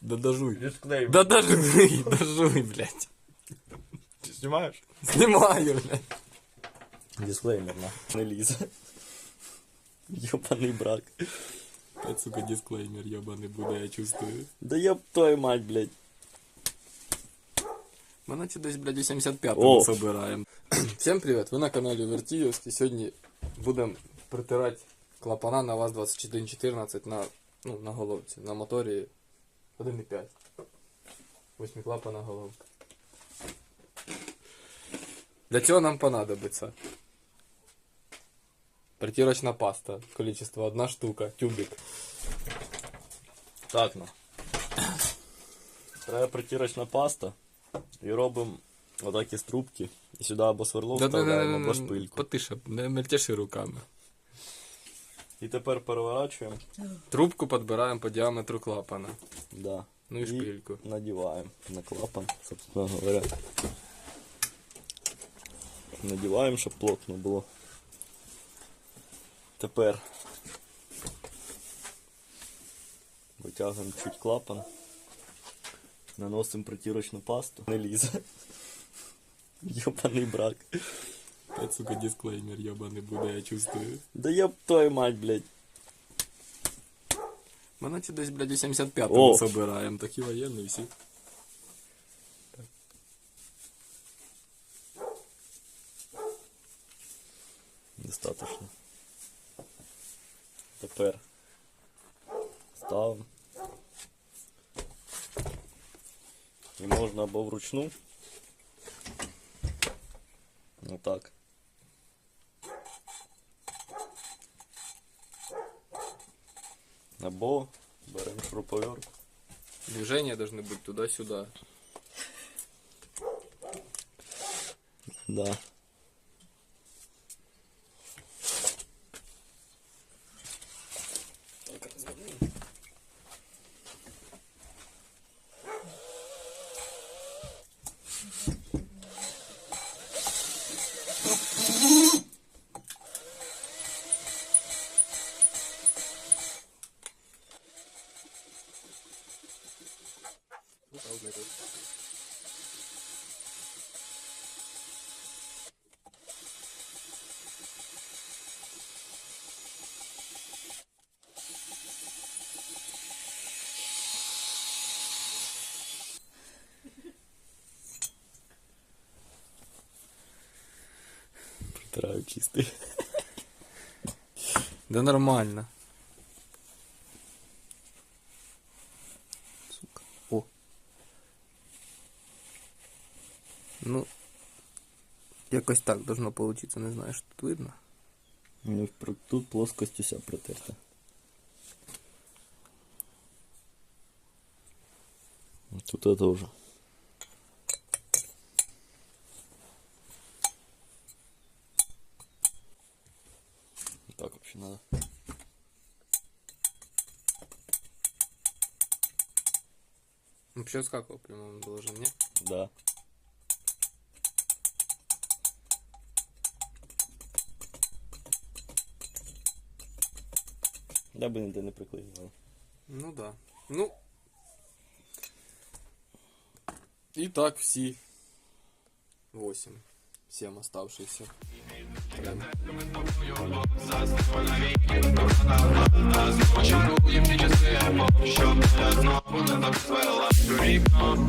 Да дожуй. Дисклеймер. Да дожуй, дожуй, блядь. Ти знімаєш? Знімаю, блядь. Дисклеймер, на. Не лізе. Йобаний брак. Опять, сука, дисклеймер ебаный буде, я чувствую. Да ёб твою мать, блядь. Ми наче десь, блядь, у 75-му О. собираємо. Всім привіт, ви на каналі Вертіївський. Сьогодні будемо притирати клапана на ВАЗ-2114 на, ну, на головці, на моторі 1.5. Восьмиклапана головка. Для цього нам понадобиться притирочна паста, количество одна штука, тюбик. Так, ну. Треба притирочна паста. І робимо отакі струбки. І сюди або сверло вставляємо, або шпильку. Потише, не мельтеши руками. І тепер переворачуємо. Трубку підбираємо по діаметру клапана. Да. Ну і шпильку. надіваємо на клапан, собственно говоря. Надіваємо, щоб плотно було. Тепер витягуємо чуть клапан. Наносимо притірочну пасту. Не лізе. Йобаний брак. Опять, сука, дисклеймер ебаный буде, я чувствую. Да ёб твою мать, блядь. Ми наче десь, блядь, у 75-му О. собираємо, такі воєнні всі. Достаточно. Тепер ставимо. І можна або вручну. Отак. Або беремо шуруповерт. Движения должны быть туда-сюда. Да. Протираю чистий. Да нормально. Сука. О. Ну, якось так должно получиться, не знаю, що тут видно. Ну, Тут плоскость уся протерта. Тут это уже. вообще надо. Ну, сейчас скакал, по-моему, должен, не? Да. Я би ніде не приклеював. Ну да. Ну. І так всі. Восім. Семь оставшиеся. Прям.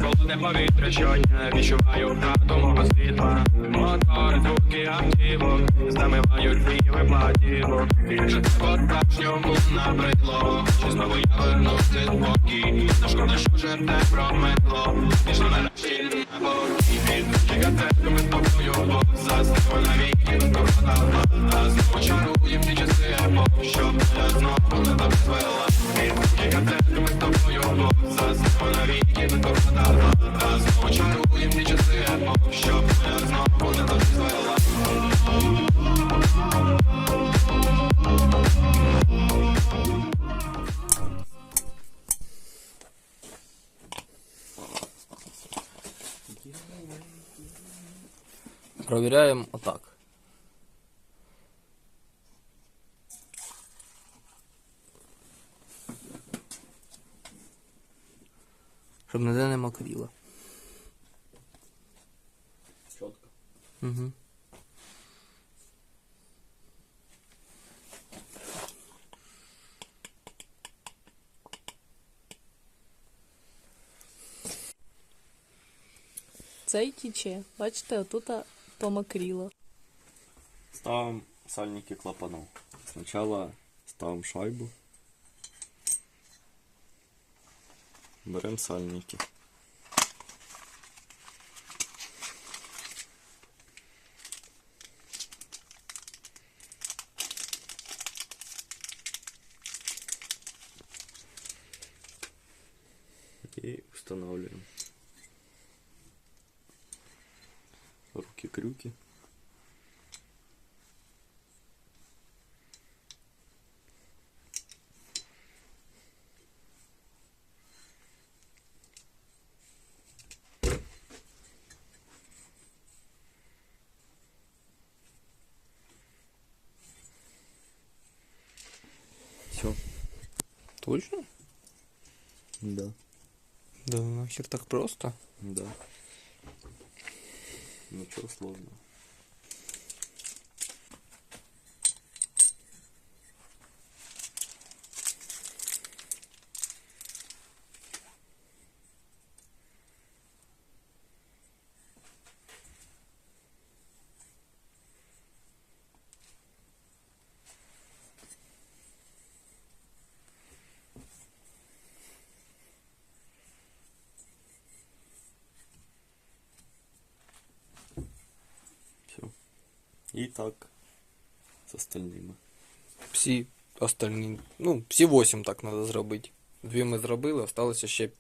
Холодне повітря щодня відчуваю втрату мого світла Мотори, звуки автівок Замивають фіви платівок це по-справжньому набридло Чи знову я вернувся спокій Не шкода, що жерте промитло Пішло нарешті на боки Знову чаруєм ті часи Щоб я знову не так Проверяем вот так. Щоб ніде не мокріло. Чітко. Угу. Цей тіче. Бачите, отут Том акрила. Ставим сальники клапанов. Сначала ставим шайбу. Берем сальники. И устанавливаем. Руки-крюки. Все. Точно? Да. Да нахер так просто? Да. Ничего сложного. Все. И так с остальными. Всі остальні. Ну, всі 8 так треба зробити. Дві ми зробили, осталося ще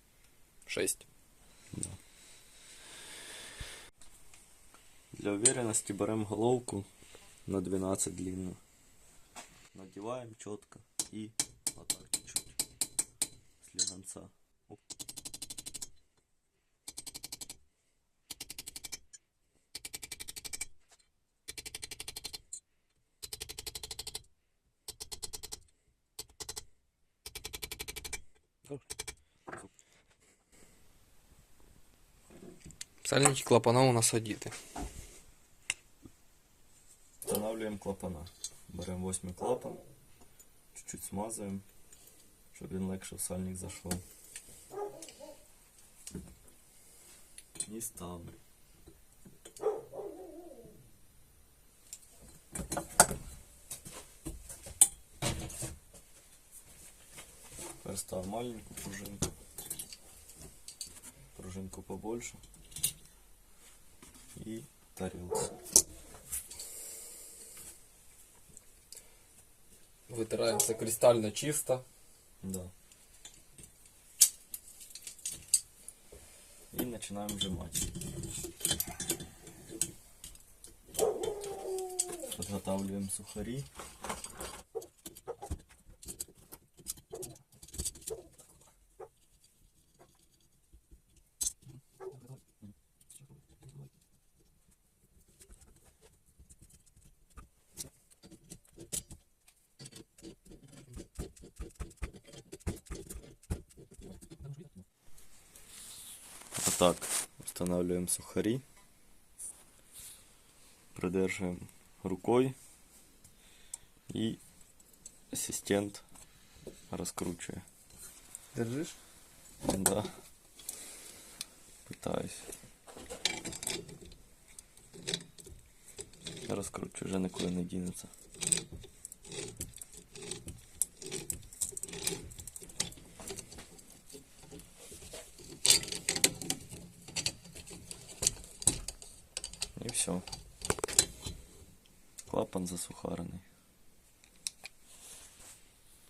6. Для уверенности берем головку на 12 длинную. Надеваем четко и вот так чуть-чуть слегонца. Оп. Сальники клапана у нас одіти. Устанавливаем клапана. Берем 8 клапан, чуть-чуть смазываем, щоб він легше в сальник зайшов. І ставимо. Тепер ставимо маленьку пружинку. Пружинку побольше. І тарілку. Витираємо все кристально чисто. Да. И начинаем сжимать. Подготавливаем сухари. Так устанавливаем сухари. Придерживаем рукой. И ассистент раскручивает. Держиш? Да. Пытаюсь. Раскручу, вже нікуди не дінеться. все. Клапан засухарений.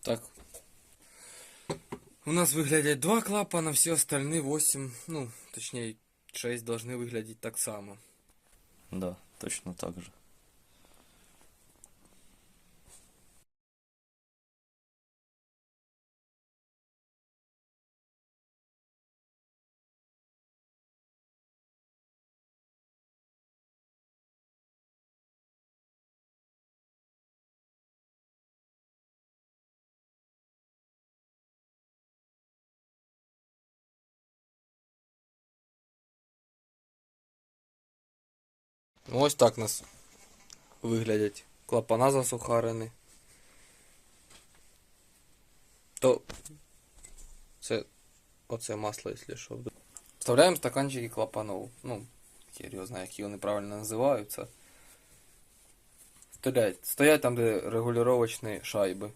Так. У нас виглядять два клапана, всі остальні 8, ну, точніше 6 должны виглядати так само. Да, точно так же. Ось так у нас виглядять клапана засухарені. То це оце масло, якщо що. Вставляємо стаканчики клапанов. Ну, його знає, які вони правильно називаються. Стоять, стоять там, де регулювачні шайби.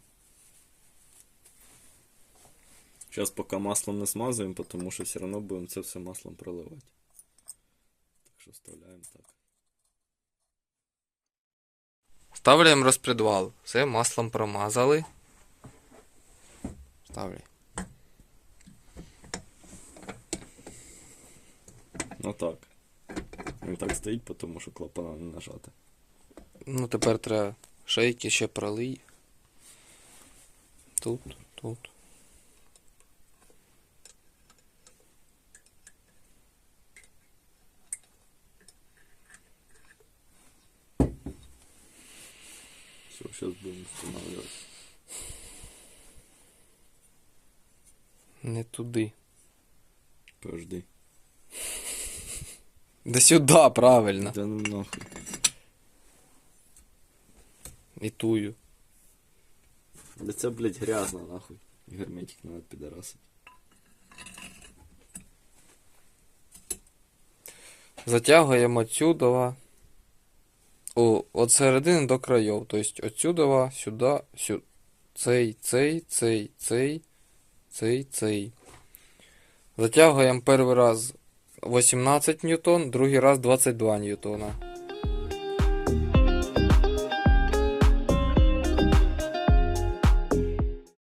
Зараз поки маслом не смазуємо, тому що все одно будемо це все маслом проливати. Так що вставляємо так. Ставляємо розпредвал. Все маслом промазали. Ставляй. Ну так. Він так стоїть, тому що клапана не нажати. Ну, тепер треба шейки ще пролий. Тут, тут. Все, зараз будемо встановлювати. Не туди. Подожди. Да сюди, правильно. Да ну нахуй. І тую. Да це, блядь, грязно, нахуй. Герметик надо підарасити. Затягуємо отсюда. От середини до країв. Тобто отсюда, сюди, сюди. Цей, цей, цей, цей, цей, цей. Затягуємо перший раз 18 ньютон, другий раз 22 ньютона.